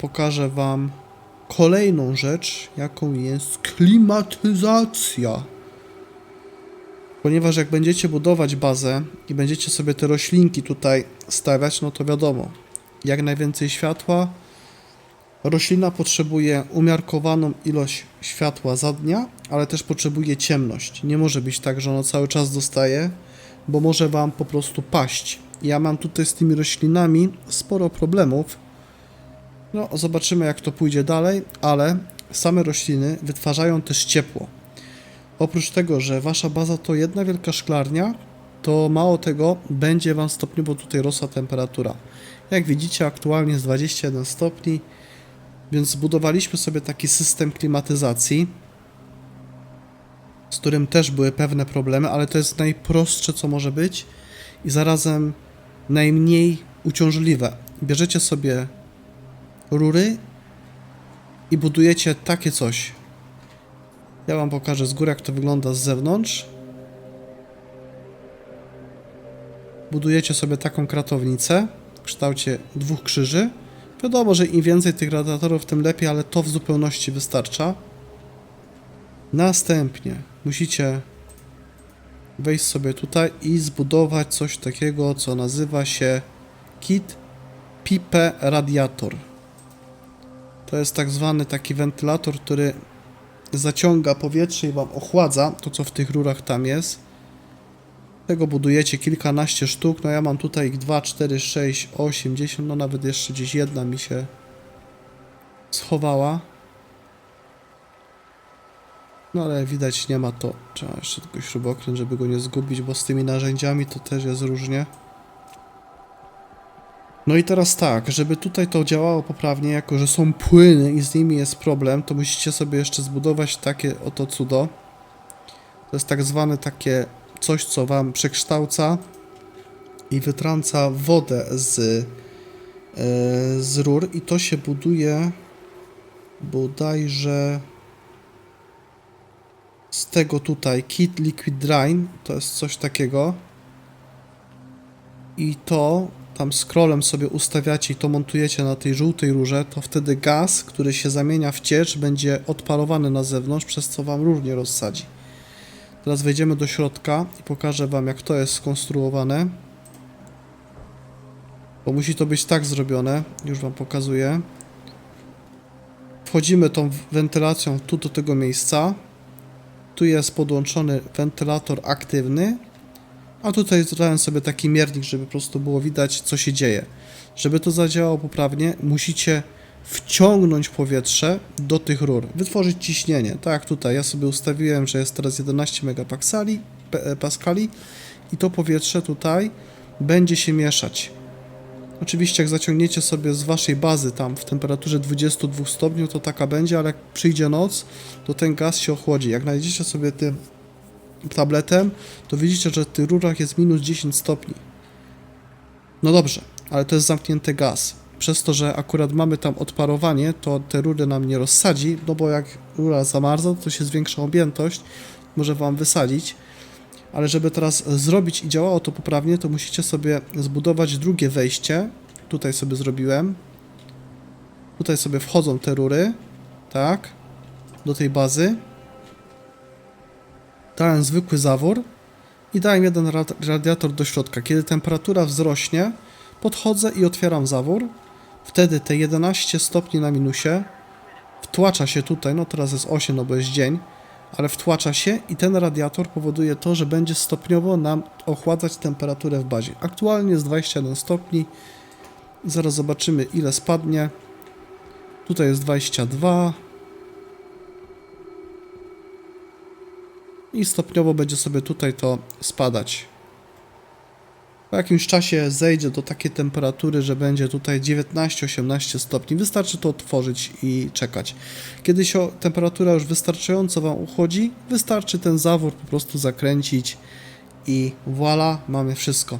pokażę Wam kolejną rzecz, jaką jest klimatyzacja. Ponieważ jak będziecie budować bazę i będziecie sobie te roślinki tutaj stawiać, no to wiadomo, jak najwięcej światła. Roślina potrzebuje umiarkowaną ilość światła za dnia, ale też potrzebuje ciemność. Nie może być tak, że ono cały czas dostaje, bo może Wam po prostu paść. Ja mam tutaj z tymi roślinami sporo problemów. No, zobaczymy jak to pójdzie dalej, ale same rośliny wytwarzają też ciepło. Oprócz tego, że wasza baza to jedna wielka szklarnia, to mało tego, będzie wam stopniowo tutaj rosła temperatura. Jak widzicie, aktualnie jest 21 stopni, więc zbudowaliśmy sobie taki system klimatyzacji, z którym też były pewne problemy, ale to jest najprostsze, co może być i zarazem najmniej uciążliwe. Bierzecie sobie rury i budujecie takie coś. Ja Wam pokażę z góry, jak to wygląda z zewnątrz. Budujecie sobie taką kratownicę w kształcie dwóch krzyży. Wiadomo, że im więcej tych radiatorów, tym lepiej, ale to w zupełności wystarcza. Następnie musicie wejść sobie tutaj i zbudować coś takiego, co nazywa się kit pipe radiator. To jest tak zwany taki wentylator, który zaciąga powietrze i wam ochładza to, co w tych rurach tam jest. Tego budujecie kilkanaście sztuk. No ja mam tutaj ich 2, 4, 6, 8, 10, no nawet jeszcze gdzieś jedna mi się schowała. No ale widać nie ma to. Trzeba jeszcze tylko śrubokręt, żeby go nie zgubić, bo z tymi narzędziami to też jest różnie. No i teraz tak, żeby tutaj to działało poprawnie, jako że są płyny i z nimi jest problem, to musicie sobie jeszcze zbudować takie oto cudo. To jest tak zwane takie coś, co wam przekształca i wytrąca wodę z, e, z rur. I to się buduje bodajże z tego tutaj Kit Liquid Drain, to jest coś takiego. I to tam scrollem sobie ustawiacie i to montujecie na tej żółtej rurze, to wtedy gaz, który się zamienia w ciecz, będzie odparowany na zewnątrz, przez co wam rur nie rozsadzi. Teraz wejdziemy do środka i pokażę wam, jak to jest skonstruowane. Bo musi to być tak zrobione, już wam pokazuję. Wchodzimy tą wentylacją tu do tego miejsca. Tu jest podłączony wentylator aktywny, a tutaj zrobiłem sobie taki miernik, żeby po prostu było widać, co się dzieje. Żeby to zadziałało poprawnie, musicie wciągnąć powietrze do tych rur, wytworzyć ciśnienie. Tak tutaj, ja sobie ustawiłem, że jest teraz 11 megapaskali paskali i to powietrze tutaj będzie się mieszać. Oczywiście jak zaciągniecie sobie z waszej bazy tam w temperaturze 22 stopni, to taka będzie, ale jak przyjdzie noc, to ten gaz się ochłodzi. Jak znajdziecie sobie tym tabletem, to widzicie, że w tych rurach jest minus 10 stopni. No dobrze, ale to jest zamknięty gaz. Przez to, że akurat mamy tam odparowanie, to te rury nam nie rozsadzi, no bo jak rura zamarza, to się zwiększa objętość, może wam wysadzić. Ale żeby teraz zrobić i działało to poprawnie, to musicie sobie zbudować drugie wejście. Tutaj sobie zrobiłem. Tutaj sobie wchodzą te rury, tak, do tej bazy dałem zwykły zawór i dałem jeden rad- radiator do środka. Kiedy temperatura wzrośnie, podchodzę i otwieram zawór. Wtedy te 11 stopni na minusie wtłacza się tutaj, no teraz jest 8, no bo jest dzień, ale wtłacza się i ten radiator powoduje to, że będzie stopniowo nam ochładzać temperaturę w bazie. Aktualnie jest 21 stopni. Zaraz zobaczymy ile spadnie. Tutaj jest 22. i stopniowo będzie sobie tutaj to spadać. Po jakimś czasie zejdzie do takiej temperatury, że będzie tutaj 19-18 stopni. Wystarczy to otworzyć i czekać. Kiedy się temperatura już wystarczająco Wam uchodzi, wystarczy ten zawór po prostu zakręcić i voilà, mamy wszystko.